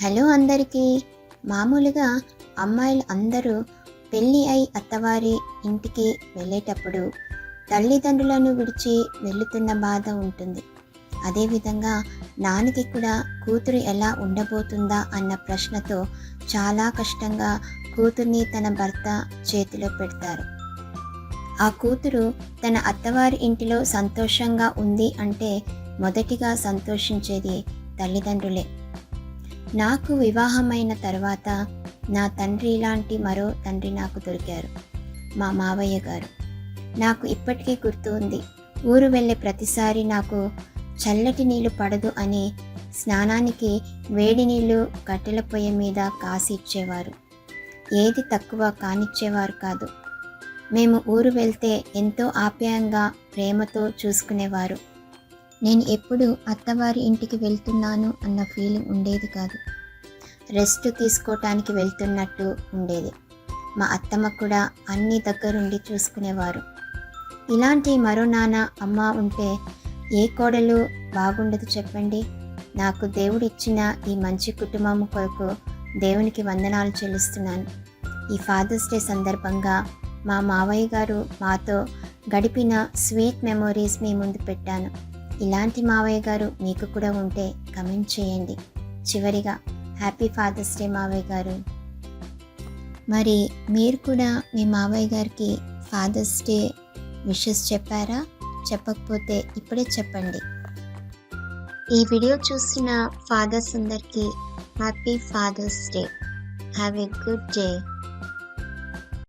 Hello అందరికీ. మామూలుగా అమ్మాయిలు అందరూ పెళ్ళి అయి అత్తవారి ఇంటికి వెళ్ళేటప్పుడు తల్లిదండ్రులను విడిచి వెళుతున్న బాధ ఉంటుంది. అదేవిధంగా నాన్నకి కూడా కూతురు ఎలా ఉండబోతుందా అన్న ప్రశ్నతో చాలా కష్టంగా కూతుర్ని తన భర్త చేతిలో పెడతారు. ఆ కూతురు తన అత్తవారి ఇంటిలో సంతోషంగా ఉంది అంటే మొదటిగా సంతోషించేది తల్లిదండ్రులే. నాకు వివాహమైన తర్వాత నా తండ్రి లాంటి మరో తండ్రి నాకు దొరికారు మా మావయ్య గారు. నాకు ఇప్పటికీ గుర్తు ఉంది ఊరు వెళ్ళే ప్రతిసారి నాకు చల్లటి నీళ్ళు పడదు అని స్నానానికి వేడి నీళ్ళు కట్టెల పొయ్యి మీద కాసి ఇచ్చేవారు. ఏది తక్కువ కానిచ్చేవారు కాదు. మేము ఊరు వెళ్తే ఎంతో ఆప్యాయంగా ప్రేమతో చూసుకునేవారు. నేను ఎప్పుడు అత్తవారి ఇంటికి వెళ్తున్నాను అన్న ఫీలింగ్ ఉండేది కాదు. రెస్ట్ తీసుకోవటానికి వెళ్తున్నట్టు ఉండేది. మా అత్తమ్మ కూడా అన్ని దగ్గరుండి చూసుకునేవారు. ఇలాంటి మరో నాన్న అమ్మ ఉంటే ఏ కోడలు బాగుండదు చెప్పండి. నాకు దేవుడు ఇచ్చిన ఈ మంచి కుటుంబం కొరకు దేవునికి వందనాలు చెల్లిస్తున్నాను. ఈ ఫాదర్స్ డే సందర్భంగా మా మావయ్య గారు మాతో గడిపిన స్వీట్ మెమొరీస్ మీ ముందు పెట్టాను. ఇలాంటి మావయ్య గారు మీకు కూడా ఉంటే కమెంట్ చేయండి. చివరిగా హ్యాపీ ఫాదర్స్ డే మావయ్య గారు. మరి మీరు కూడా మీ మావయ్య గారికి ఫాదర్స్ డే విషెస్ చెప్పారా? చెప్పకపోతే ఇప్పుడే చెప్పండి. ఈ వీడియో చూసిన ఫాదర్స్ అందరికీ happy Father's Day have a good day